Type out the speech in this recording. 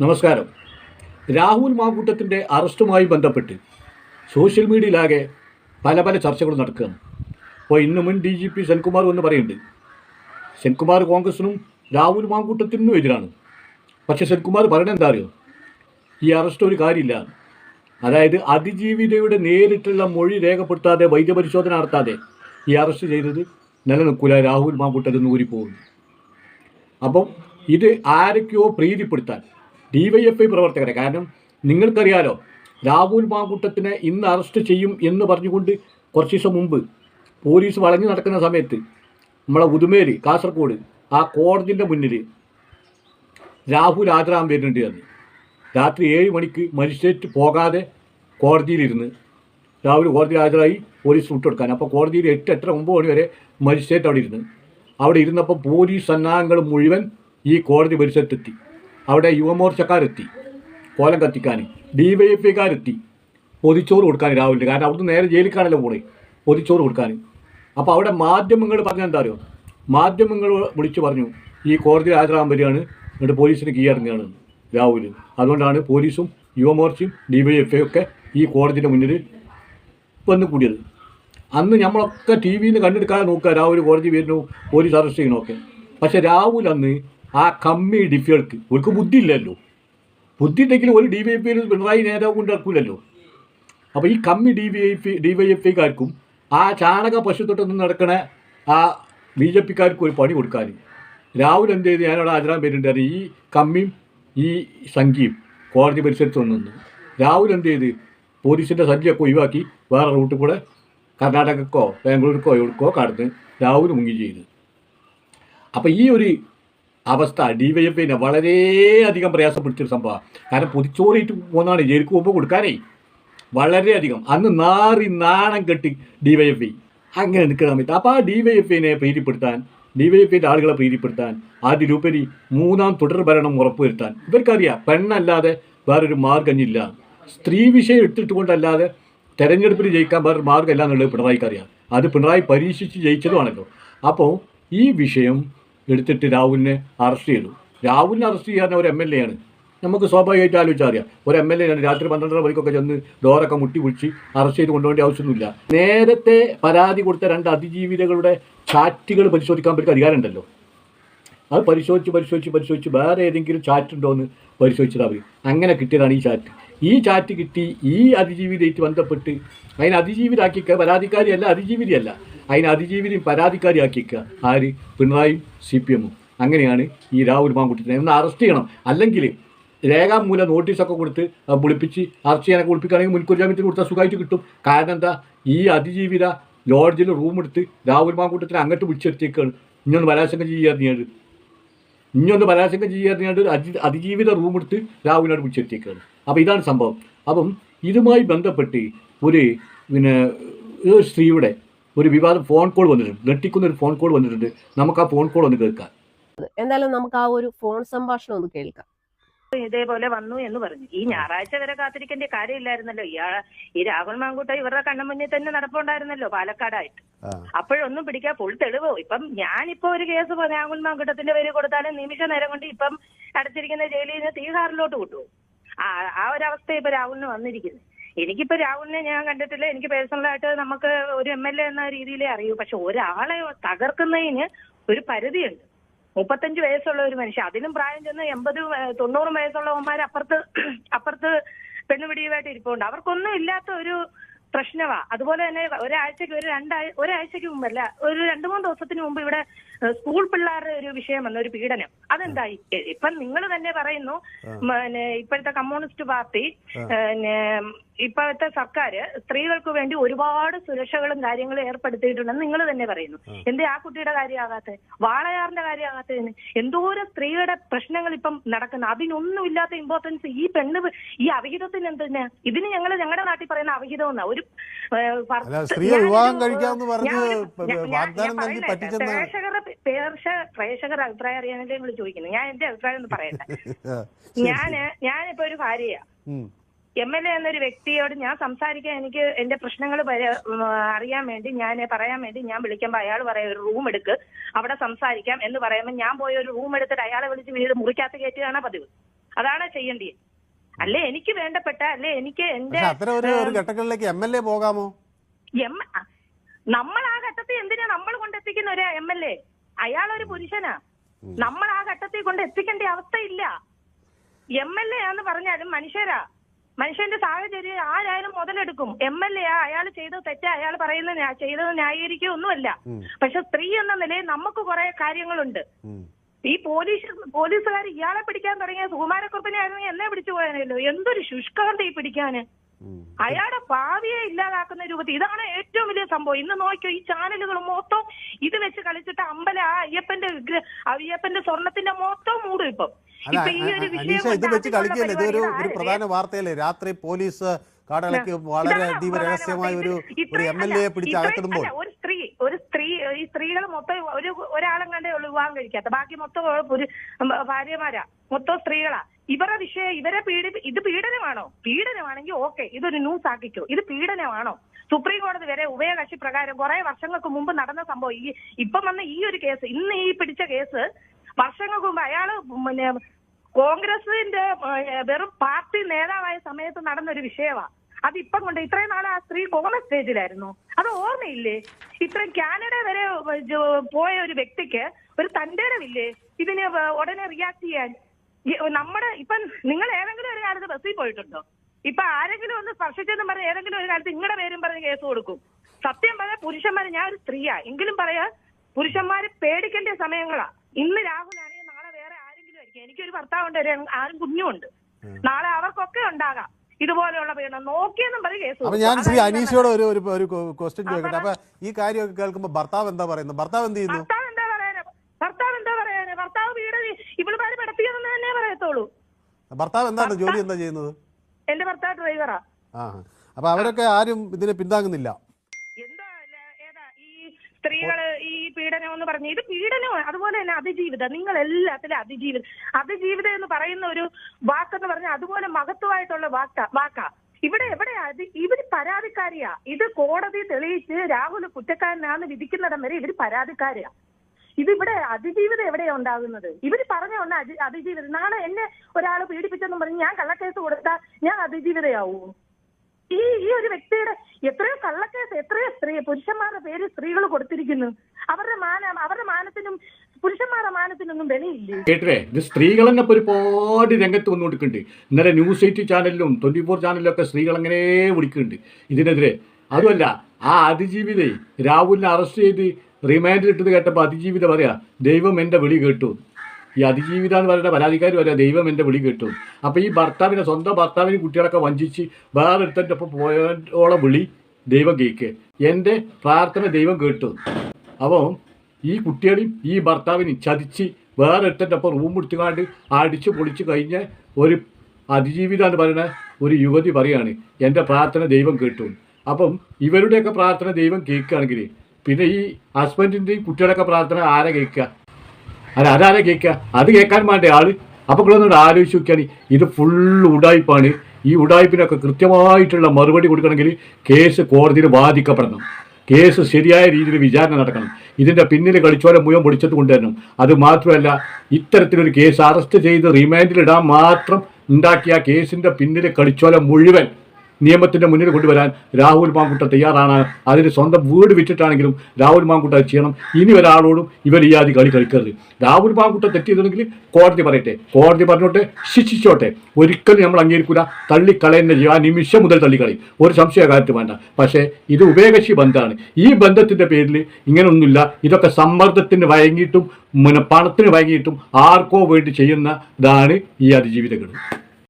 നമസ്കാരം. രാഹുൽ മാങ്കൂട്ടത്തിന്റെ അറസ്റ്റുമായി ബന്ധപ്പെട്ട് സോഷ്യൽ മീഡിയയിലാകെ പല പല ചർച്ചകളും നടക്കുകയാണ്. അപ്പോൾ ഇന്ന് മുൻ ഡി ജി പി സെൻകുമാർ എന്ന് പറയുന്നുണ്ട് സെൻകുമാർ കോൺഗ്രസിനും രാഹുൽ മാങ്കൂട്ടത്തിനും എതിരാണ്. പക്ഷേ സെൻകുമാർ പറയണത് എന്താ അറിയോ? ഈ അറസ്റ്റ് ഒരു കാര്യമില്ല. അതായത് അതിജീവിതയുടെ നേരിട്ടുള്ള മൊഴി രേഖപ്പെടുത്താതെ വൈദ്യപരിശോധന നടത്താതെ ഈ അറസ്റ്റ് ചെയ്തത് നിലനിൽക്കില്ല രാഹുൽ മാങ്കൂട്ടത്തിൽ നിന്ന് ഊരിപ്പോകുന്നു. അപ്പം ഇത് ആരൊക്കെയോ പ്രീതിപ്പെടുത്താൻ ഡി വൈ എഫ് ഐ പ്രവർത്തകരെ. കാരണം നിങ്ങൾക്കറിയാലോ രാഹുൽ മാങ്കൂട്ടത്തിനെ ഇന്ന് അറസ്റ്റ് ചെയ്യും എന്ന് പറഞ്ഞുകൊണ്ട് കുറച്ച് ദിവസം മുമ്പ് പോലീസ് വളഞ്ഞു നടക്കുന്ന സമയത്ത് നമ്മളെ ഉദുമേരി കാസർഗോഡ് ആ കോടതിന്റെ മുന്നിൽ രാഹുൽ ആദരാൻ വരുന്നുണ്ട് എന്ന്. രാത്രി ഏഴ് മണിക്ക് മജിസ്ട്രേറ്റ് പോകാതെ കോടതിയിലിരുന്ന് രാഹുൽ കോടതിയിൽ ഹാജരായി പോലീസ് വിട്ടുകൊടുക്കാൻ അപ്പോൾ കോടതിയിൽ എട്ട് എട്ടര ഒമ്പത് മണി വരെ മജിസ്ട്രേറ്റ് അവിടെ ഇരുന്ന്. അവിടെ ഇരുന്നപ്പോൾ പോലീസ് സന്നാഹങ്ങൾ മുഴുവൻ ഈ കോടതി പരിസരത്തെത്തി. അവിടെ യുവമോർച്ചക്കാരെത്തി കോലം കത്തിക്കാൻ ഡി വൈ എഫ് ഐക്കാരെത്തി. പൊതിച്ചോറ് കൊടുക്കാൻ രാവിലെ കാരണം അവിടുന്ന് നേരെ ജയിലിക്കാണല്ലോ പോണേ പൊതിച്ചോറ് കൊടുക്കാൻ. അപ്പോൾ അവിടെ മാധ്യമങ്ങൾ പറഞ്ഞ എന്താ അറിയോ? മാധ്യമങ്ങൾ വിളിച്ചു പറഞ്ഞു ഈ കോടതി ഹാജരാകാൻ വരികയാണ്. എന്നിട്ട് പോലീസിന് കീഴടങ്ങുകയാണ് രാഹുൽ അതുകൊണ്ടാണ് പോലീസും യുവമോർച്ചയും ഡി വൈ എഫ് ഐ ഒക്കെ ഈ കോടതിയുടെ മുന്നിൽ വന്ന് കൂടിയത്. അന്ന് നമ്മളൊക്കെ ടി വിയിൽ നിന്ന് കണ്ടെടുക്കാതെ നോക്കുക രാഹുൽ കോടതി വരുന്നു പോലീസ് അറസ്റ്റ് ചെയ്യണമൊക്കെ പക്ഷേ രാഹുൽ അന്ന് ആ കമ്മി ഡിഫികൾക്ക്. ബുദ്ധി ഇല്ലല്ലോ ബുദ്ധി ഉണ്ടെങ്കിൽ ഒരു ഡി വൈ എഫ് പിണറായി നേതാവ് കൊണ്ടിറക്കൂലല്ലോ അപ്പോൾ ഈ കമ്മി D Y F D Y F ഐക്കാർക്കും ആ ചാണക പശുത്തൊട്ട് നിന്ന് നടക്കണ ആ ബി ജെ പിക്കാർക്കും ഒരു പണി കൊടുക്കാൻ രാഹുൽ എന്ത് ചെയ്ത്? ഞാനവിടെ ആചരാൻ പേരുണ്ടായിരുന്നു ഈ കമ്മിയും ഈ സംഖ്യയും കോടതി പരിസരത്ത് വന്നു രാഹുൽ എന്ത് ചെയ്ത്? പോലീസിന്റെ സജ്ജയൊക്കെ ഒഴിവാക്കി വേറെ റൂട്ടിൽ കൂടെ കർണാടകക്കോ ബാംഗ്ലൂർക്കോ എവിടേക്കോ കടന്ന് രാഹുൽ മുങ്ങി ചെയ്ത്. അപ്പോൾ ഈ ഒരു അവസ്ഥ ഡി വൈ എഫ് പിന്നെ വളരെയധികം പ്രയാസപ്പെടുത്തിയൊരു സംഭവമാണ് കാരണം പൊതിച്ചോറിയിട്ട് പോകുന്നതാണ് ജയിലിക്ക് പോകുമ്പോൾ കൊടുക്കാനേ വളരെയധികം അന്ന് നാറി നാണം കെട്ടി ഡി വൈ എഫ് ഐ അങ്ങനെ നിൽക്കുന്ന സമയത്ത് അപ്പോൾ ആ ഡി വൈ എഫ് ഐനെ പ്രീതിപ്പെടുത്താൻ ഡി വൈ എഫ് ഐന്റെ ആളുകളെ പ്രീതിപ്പെടുത്താൻ അതിലുപരി മൂന്നാം തുടർ ഭരണം ഉറപ്പുവരുത്താൻ ഇവർക്കറിയാം പെണ്ണല്ലാതെ വേറൊരു മാർഗമില്ല. സ്ത്രീ വിഷയം എടുത്തിട്ടുകൊണ്ടല്ലാതെ തെരഞ്ഞെടുപ്പിൽ ജയിക്കാൻ വേറൊരു മാർഗമല്ല എന്നുള്ളത് പിണറായിക്ക് അറിയാം അത് പിണറായി പരീക്ഷിച്ച് ജയിച്ചതുമാണല്ലോ. അപ്പോൾ ഈ വിഷയം എടുത്തിട്ട് രാഹുലിനെ അറസ്റ്റ് ചെയ്തു. രാഹുലിനെ അറസ്റ്റ് ചെയ്യാൻ ഒരു എം എൽ എ ആണ്. നമുക്ക് സ്വാഭാവികമായിട്ട് ആലോചിച്ചാൽ അറിയാം. ഒരു എം എൽ എ ആണ് രാത്രി പന്ത്രണ്ടര മണിക്കൊക്കെ ചെന്ന് ഡോറൊക്കെ മുട്ടി പിടിച്ച് അറസ്റ്റ് ചെയ്ത് കൊണ്ടുപോകേണ്ട ആവശ്യമൊന്നുമില്ല. നേരത്തെ പരാതി കൊടുത്ത രണ്ട് അതിജീവിതകളുടെ ചാറ്റുകൾ പരിശോധിക്കാൻ പറ്റുന്ന അധികാരമുണ്ടല്ലോ. അത് പരിശോധിച്ച് പരിശോധിച്ച് പരിശോധിച്ച് വേറെ ഏതെങ്കിലും ചാറ്റ് ഉണ്ടോ എന്ന് പരിശോധിച്ചതാ മതി അങ്ങനെ കിട്ടിയതാണ് ഈ ചാറ്റ്. ഈ ചാറ്റ് കിട്ടി ഈ അതിജീവിതയായിട്ട് ബന്ധപ്പെട്ട് അതിനെ അതിജീവിതാക്കി പരാതിക്കാരിയല്ല അതിജീവിതയല്ല. അതിനെ അതിജീവിനെയും പരാതിക്കാരിയാക്കിക്കുക ആര്? പിണറായിയും സി പി എമ്മും. അങ്ങനെയാണ് ഈ രാഹുൽ മാങ്കുട്ടിനെ ഒന്ന് അറസ്റ്റ് ചെയ്യണം. അല്ലെങ്കിൽ രേഖാമൂലം നോട്ടീസൊക്കെ കൊടുത്ത് വിളിപ്പിച്ച് അറസ്റ്റ് ചെയ്യാനൊക്കെ വിളിപ്പിക്കുകയാണെങ്കിൽ മുൻകൂർ ജാമ്യത്തിന് കൊടുത്താൽ സുഖമായിട്ട് കിട്ടും. കാരണം എന്താ? ഈ അതിജീവിത ലോഡ്ജിൽ റൂമെടുത്ത് രാഹുൽ മാങ്കൂട്ടത്തിനെ അങ്ങോട്ട് വിളിച്ചെത്തിയേക്കാണ് ഇനിയൊന്ന് ബലാത്സംഗം ചെയ്യാറിഞ്ഞാൽ ഇനിയൊന്ന് ബലാത്സംഗം ചെയ്യാറിയാണ്ട് അതി അതിജീവിത റൂമെടുത്ത് രാഹുലിനോട് വിളിച്ചെത്തിയേക്കാണ് അപ്പോൾ ഇതാണ് സംഭവം. അപ്പം ഇതുമായി ബന്ധപ്പെട്ട് ഒരു പിന്നെ സ്ത്രീയുടെ ഒരു വിവാദം ഫോൺ കോൾ വന്നിട്ടുണ്ട്. ഞെട്ടിക്കുന്ന ഒരു ഫോൺ കോൾ വന്നിട്ടുണ്ട്. നമുക്ക് ആ ഫോൺ കോൾ ഒന്ന് കേൾക്കാം. എന്തായാലും നമുക്ക് ആ ഒരു ഫോൺ സംഭാഷണം ഒന്ന് കേൾക്കാം. ഇതേപോലെ വന്നു എന്ന് പറഞ്ഞു. ഈ ഞായറാഴ്ച വരെ കാത്തിരിക്കേണ്ട കാര്യമില്ലായിരുന്നല്ലോ. ഇയാൾ ഈ രാഹുൽ മാങ്കൂട്ട ഇവരുടെ കണ്ണുമുന്നിൽ തന്നെ നടപ്പുണ്ടായിരുന്നല്ലോ പാലക്കാടായിട്ട്. അപ്പോഴൊന്നും പിടിക്കാൻ ഫുൾ തെളിവോ? ഇപ്പം ഞാനിപ്പോ ഒരു കേസ് രാഹുൽ മാങ്കൂട്ടത്തിന്റെ പേര് കൊടുത്താലും നിമിഷ നേരം കൊണ്ട് ഇപ്പം അടച്ചിരിക്കുന്ന ജയിലിൽ നിന്ന് തീഹാറിലോട്ട് ആ ആ ഒരു അവസ്ഥ ഇപ്പൊ രാഹുലിന് വന്നിരിക്കുന്നത് എനിക്കിപ്പോ രാഹുലിനെ ഞാൻ കണ്ടിട്ടില്ല. എനിക്ക് പേഴ്സണലായിട്ട് നമുക്ക് ഒരു എം എൽ എ എന്ന രീതിയിലേ അറിയൂ. പക്ഷെ ഒരാളെ തകർക്കുന്നതിന് ഒരു പരിധിയുണ്ട്. മുപ്പത്തഞ്ച് വയസ്സുള്ള ഒരു മനുഷ്യൻ അതിനും പ്രായം ചെന്ന് എൺപത് തൊണ്ണൂറും വയസ്സുള്ളവന്മാർ അപ്പുറത്ത് അപ്പുറത്ത് പെണ്ണുപിടിയുമായിട്ട് ഇരിപ്പുണ്ട്. അവർക്കൊന്നും ഇല്ലാത്ത ഒരു പ്രശ്നമാ അതുപോലെ തന്നെ ഒരാഴ്ചക്ക് ഒരു രണ്ടാഴ്ച ഒരാഴ്ചക്ക് മുമ്പല്ല ഒരു രണ്ടു മൂന്ന് ദിവസത്തിന് മുമ്പ് ഇവിടെ സ്കൂൾ പിള്ളേരുടെ ഒരു വിഷയം വന്ന ഒരു പീഡനം. അതെന്തായി ഇപ്പൊ നിങ്ങൾ തന്നെ പറയുന്നു പിന്നെ ഇപ്പോഴത്തെ കമ്മ്യൂണിസ്റ്റ് പാർട്ടി പിന്നെ ഇപ്പോഴത്തെ സർക്കാർ സ്ത്രീകൾക്ക് വേണ്ടി ഒരുപാട് സുരക്ഷകളും കാര്യങ്ങളും ഏർപ്പെടുത്തിയിട്ടുണ്ടെന്ന് നിങ്ങൾ തന്നെ പറയുന്നു. എന്തേ ആ കുട്ടിയുടെ കാര്യമാകാത്ത? വാളയാറിന്റെ കാര്യമാകാത്തതിന് എന്തോരം സ്ത്രീയുടെ പ്രശ്നങ്ങൾ ഇപ്പം നടക്കുന്നു? അതിനൊന്നും ഇല്ലാത്ത ഇമ്പോർട്ടൻസ് ഈ പെണ്ണ് ഈ അവഹിതത്തിന് എന്തിനാ? ഇതിന് ഞങ്ങൾ ഞങ്ങളുടെ നാട്ടിൽ പറയുന്ന അവഹിതം എന്നാ? ഒരു ഏഹ്, ഭർ- പ്രേക്ഷകർ അഭിപ്രായം അറിയാനല്ലേ നിങ്ങൾ ചോദിക്കുന്നത് ഞാൻ എന്റെ അഭിപ്രായം ഒന്ന് പറയട്ടെ? ഞാൻ ഞാനിപ്പോ ഒരു ഭാര്യയാ. എം എൽ എ എന്നൊരു വ്യക്തിയോട് ഞാൻ സംസാരിക്കാൻ എനിക്ക് എന്റെ പ്രശ്നങ്ങൾ അറിയാൻ വേണ്ടി ഞാൻ പറയാൻ വേണ്ടി ഞാൻ വിളിക്കുമ്പോൾ അയാൾ പറയാം ഒരു റൂം എടുക്ക് അവിടെ സംസാരിക്കാം എന്ന് പറയുമ്പോൾ ഞാൻ പോയ ഒരു റൂം എടുത്തിട്ട് അയാളെ വിളിച്ച് വീട് മുറിക്കകത്ത് കയറ്റുകയാണ് പതിവ്. അതാണ് ചെയ്യേണ്ടത് അല്ലെ എനിക്ക് വേണ്ടപ്പെട്ട അല്ലെ എനിക്ക് എന്റെ ഘട്ടങ്ങളിലേക്ക് എം എൽ എ പോകാമോ? എം നമ്മൾ ആ ഘട്ടത്തിൽ എന്തിനാ നമ്മൾ കൊണ്ടെത്തിക്കുന്ന ഒരു എം എൽ എ? അയാളൊരു പുരുഷനാ. നമ്മൾ ആ ഘട്ടത്തിൽ കൊണ്ട് എത്തിക്കേണ്ട അവസ്ഥയില്ല. എം എൽ എ ആന്ന് പറഞ്ഞാലും മനുഷ്യരാ. മനുഷ്യന്റെ സാഹചര്യം ആരായാലും മുതലെടുക്കും. എം എൽ എ ആ അയാൾ ചെയ്ത തെറ്റാ അയാൾ പറയുന്നത് ചെയ്തത് ന്യായീകരിക്കുക ഒന്നുമല്ല. പക്ഷെ സ്ത്രീ എന്ന നിലയിൽ നമുക്ക് കുറെ കാര്യങ്ങളുണ്ട്. ഈ പോലീസ് പോലീസുകാർ ഇയാളെ പിടിക്കാൻ തുടങ്ങിയ സുകുമാരക്കുറിപ്പിനെ ആയിരുന്നെങ്കിൽ എന്നെ പിടിച്ചു പോയാനല്ലോ എന്തൊരു ശുഷ്കാന്ത ഈ പിടിക്കാന്. അയാളുടെ ഭാവിയെ ഇല്ലാതാക്കുന്ന രൂപത്തിൽ ഇതാണ് ഏറ്റവും വലിയ സംഭവം. ഇന്ന് നോക്കിയോ ഈ ചാനലുകൾ മൊത്തം ഇത് വെച്ച് കളിച്ചിട്ട് അമ്പല ആ അയ്യപ്പന്റെ അയ്യപ്പന്റെ സ്വർണത്തിന്റെ മൊത്തം മൂടും ഇപ്പം. ഇത് വെച്ച് കളിക്കല്ലേ ഇതൊരു ഒരു പ്രധാന വാർത്തയല്ലേ? രാത്രി പോലീസ് കാടകളൊക്കെ വളരെ അതീവ രഹസ്യമായ ഒരു എം എൽ എ പിടിച്ച് അകത്തിടുമ്പോൾ ഒരു സ്ത്രീ ഈ സ്ത്രീകൾ മൊത്തം ഒരു ഒരാളും കണ്ടേ ഉള്ളു വിവാഹം കഴിക്കാത്ത. ബാക്കി മൊത്തം ഒരു ഭാര്യമാരാ. മൊത്തം സ്ത്രീകളാ. ഇവരുടെ വിഷയം ഇവരെ പീഡി ഇത് പീഡനമാണോ? പീഡനമാണെങ്കിൽ ഓക്കെ ഇതൊരു ന്യൂസ് ആക്കിക്കോ. ഇത് പീഡനമാണോ? സുപ്രീം കോടതി വരെ ഉഭയകക്ഷി പ്രകാരം കുറെ വർഷങ്ങൾക്ക് മുമ്പ് നടന്ന സംഭവം ഈ ഇപ്പം വന്ന ഈ ഒരു കേസ് ഇന്ന് ഈ പിടിച്ച കേസ് വർഷങ്ങൾക്ക് മുമ്പ് അയാൾ പിന്നെ കോൺഗ്രസിന്റെ വെറും പാർട്ടി നേതാവായ സമയത്ത് നടന്ന ഒരു വിഷയമാണ് അത് ഇപ്പം കൊണ്ട് ഇത്രയും നാളെ ആ സ്ത്രീ കോമ സ്റ്റേജിലായിരുന്നു അത് ഓർമ്മയില്ലേ? ഇത്രയും കാനഡ വരെ പോയ ഒരു വ്യക്തിക്ക് ഒരു തന്റേടമില്ലേ ഇതിന് ഉടനെ റിയാക്ട് ചെയ്യാൻ. നമ്മുടെ ഇപ്പം നിങ്ങൾ ഏതെങ്കിലും ഒരു കാലത്ത് ബസ്സിൽ പോയിട്ടുണ്ടോ? ഇപ്പൊ ആരെങ്കിലും ഒന്ന് സ്പർശിച്ചെന്ന് പറഞ്ഞ ഏതെങ്കിലും ഒരു കാലത്ത് നിങ്ങളുടെ പേരും പറഞ്ഞ് കേസ് കൊടുക്കും. സത്യം പറഞ്ഞാൽ പുരുഷന്മാരെ ഞാൻ ഒരു സ്ത്രീയാ. എങ്കിലും പറയാ പുരുഷന്മാരെ പേടിക്കേണ്ട സമയങ്ങളാ. ഇന്ന് രാഹുൽ രാഹുലാണെങ്കിൽ നാളെ വേറെ ആരെങ്കിലും ആയിരിക്കും. എനിക്കൊരു ഭർത്താവുണ്ട് ഒരു ആരും കുഞ്ഞുമുണ്ട് നാളെ അവർക്കൊക്കെ ഉണ്ടാകാം. ഇതുപോലെയുള്ള പീഡനം നോക്കിയെന്നും പറഞ്ഞ് കേസ്. ഞാൻ ശ്രീ അനീഷയോട് ഒരു ഒരു ഒരു ക്വസ്റ്റ്യൻ ചോദിക്കട്ടെ. അപ്പൊ ഈ കാര്യമൊക്കെ കേൾക്കുമ്പോൾ ഭർത്താവ് എന്താ പറയുന്നത് ഭർത്താവ് എന്ത് ചെയ്യുന്നു? ഭർത്താവ് എന്താ പറയാന്? ഭർത്താവ് എന്താ പറയാന്? ഭർത്താവ് വീട് ഇവളുമാര് പെടത്തിയതെന്ന് തന്നെ പറയത്തുള്ളൂ. ഭർത്താവ് എന്താണ്? ജോലി എന്താ ചെയ്യുന്നത്? എന്റെ ഭർത്താവ് ഡ്രൈവറാ ആ. അപ്പൊ അവരൊക്കെ ആരും ഇതിനെ പിന്താങ്ങുന്നില്ല. എന്താ? ഏതാ? ഈ സ്ത്രീകൾ പീഡനം എന്ന് പറഞ്ഞു ഇത് പീഡനമാണ് അതുപോലെ തന്നെ അതിജീവിതം. നിങ്ങൾ എല്ലാത്തിലും അതിജീവിതം അതിജീവിതം എന്ന് പറയുന്ന ഒരു വാക്കെന്ന് പറഞ്ഞാൽ അതുപോലെ മഹത്വമായിട്ടുള്ള വാക്ക വാക്കാ. ഇവിടെ എവിടെ അതി ഇവർ പരാതിക്കാരിയാ. ഇത് കോടതി തെളിയിച്ച് രാഹുൽ കുറ്റക്കാരനാന്ന് വിധിക്കുന്നിടം വരെ ഇവർ പരാതിക്കാരിയാ. ഇതിവിടെ അതിജീവിതം എവിടെയാ ഉണ്ടാകുന്നത്? ഇവർ പറഞ്ഞ ഒന്ന് അതി- അതിജീവിതം. നാളെ എന്നെ ഒരാൾ പീഡിപ്പിച്ചെന്നും പറഞ്ഞ് ഞാൻ കള്ളക്കേസ് കൊടുത്താൽ ഞാൻ അതിജീവിതയാവൂ? ഈ ഈ ഒരു വ്യക്തിയുടെ എത്രയോ കള്ളക്കേസ് എത്രയോ സ്ത്രീ പുരുഷന്മാരുടെ പേര് സ്ത്രീകൾ കൊടുത്തിരിക്കുന്നു. അവരുടെ മാനം അവരുടെ മാനത്തിനും പുരുഷന്മാരുടെ മാനത്തിനൊന്നും വിലയില്ലേ? കേട്ടേ ഇത് സ്ത്രീകൾ തന്നെ ഒരുപാട് രംഗത്ത് വന്നു കൊടുക്കുന്നുണ്ട് ഇന്നലെ ന്യൂസ് എയ്റ്റ് ചാനലിലും ട്വന്റി ഫോർ ചാനലിലും ഒക്കെ സ്ത്രീകൾ അങ്ങനെ വിളിക്കുന്നുണ്ട്. ഇതിനെതിരെ. അതുമല്ല ആ അതിജീവിതേ രാഹുലിനെ അറസ്റ്റ് ചെയ്ത് റിമാൻഡിൽ ഇട്ടത് കേട്ടപ്പോൾ അതിജീവിത പറയാ ദൈവം എന്റെ വിളി കേട്ടു. ഈ അതിജീവിത എന്ന് പറയുന്ന പരാതിക്കാർ വരെ ദൈവം എന്റെ വിളി കേട്ടു. അപ്പോൾ ഈ ഭർത്താവിനെ സ്വന്തം ഭർത്താവിന് കുട്ടികളൊക്കെ വഞ്ചിച്ച് വേറെ ഒരുത്തന്റെ ഒപ്പം പോയോളം വിളി ദൈവം കേൾക്കുക എന്റെ പ്രാർത്ഥന ദൈവം കേട്ടു. അപ്പം ഈ കുട്ടികളെയും ഈ ഭർത്താവിനെ ചതിച്ച് വേറെ ഒരുത്തന്റെ ഒപ്പം റൂം എടുത്തുകാണ്ട് അടിച്ച് പൊളിച്ച് കഴിഞ്ഞ ഒരു അതിജീവിത എന്ന് പറയുന്ന ഒരു യുവതി പറയാണ് എന്റെ പ്രാർത്ഥന ദൈവം കേട്ടു. അപ്പം ഇവരുടെയൊക്കെ പ്രാർത്ഥന ദൈവം കേൾക്കുകയാണെങ്കിൽ പിന്നെ ഈ ഹസ്ബൻഡിന്റെയും കുട്ടികളൊക്കെ പ്രാർത്ഥന ആരെ കേൾക്കുക? അല്ല അതാരെ കേൾക്കുക അത് കേൾക്കാൻ വേണ്ട ആൾ. അപ്പോൾ നിങ്ങളൊന്നുകൂടെ ആലോചിച്ച് നോക്കിയാണ് ഇത് ഫുള്ള് ഉടായ്പാണ്. ഈ ഉടായ്പിനൊക്കെ കൃത്യമായിട്ടുള്ള മറുപടി കൊടുക്കണമെങ്കിൽ കേസ് കോടതിയിൽ ബാധിക്കപ്പെടണം കേസ് ശരിയായ രീതിയിൽ വിചാരണ നടക്കണം. ഇതിന്റെ പിന്നിൽ കളിച്ചോലെ മുഴുവൻ പൊടിച്ചത് കൊണ്ടുവരണം അത് മാത്രമല്ല ഇത്തരത്തിലൊരു കേസ് അറസ്റ്റ് ചെയ്ത് റിമാൻഡിലിടാൻ മാത്രം ഉണ്ടാക്കിയ കേസിന്റെ പിന്നിൽ കളിച്ചോലെ മുഴുവൻ നിയമത്തിന്റെ മുന്നിൽ കൊണ്ടുവരാൻ രാഹുൽ മാങ്കുട്ട തയ്യാറാണ്. അതിന് സ്വന്തം വീട് വിറ്റിട്ടാണെങ്കിലും രാഹുൽ മാങ്കുട്ട അത് ചെയ്യണം. ഇനി ഒരാളോടും ഇവർ ഈ ആദ്യം കളി കളിക്കരുത്. രാഹുൽ മാങ്കുട്ട തെറ്റിയതെങ്കിൽ കോടതി പറയട്ടെ. കോടതി പറഞ്ഞോട്ടെ ശിക്ഷിച്ചോട്ടെ. ഒരിക്കലും നമ്മൾ അംഗീകരിക്കൂല. തള്ളിക്കളയുന്ന ചെയ്യും ആ നിമിഷം മുതൽ തള്ളിക്കളയും ഒരു സംശയ കാര്യത്തിൽ വേണ്ട. പക്ഷേ ഇത് ഉഭയകക്ഷി ബന്ധമാണ്. ഈ ബന്ധത്തിന്റെ പേരിൽ ഇങ്ങനെയൊന്നുമില്ല ഇതൊക്കെ സമ്മർദ്ദത്തിന് വഴങ്ങിയിട്ടും പണത്തിന് വഴങ്ങിയിട്ടും ആർക്കോ വേണ്ടി ചെയ്യുന്നതാണ് ഈ അതിജീവിതങ്ങൾ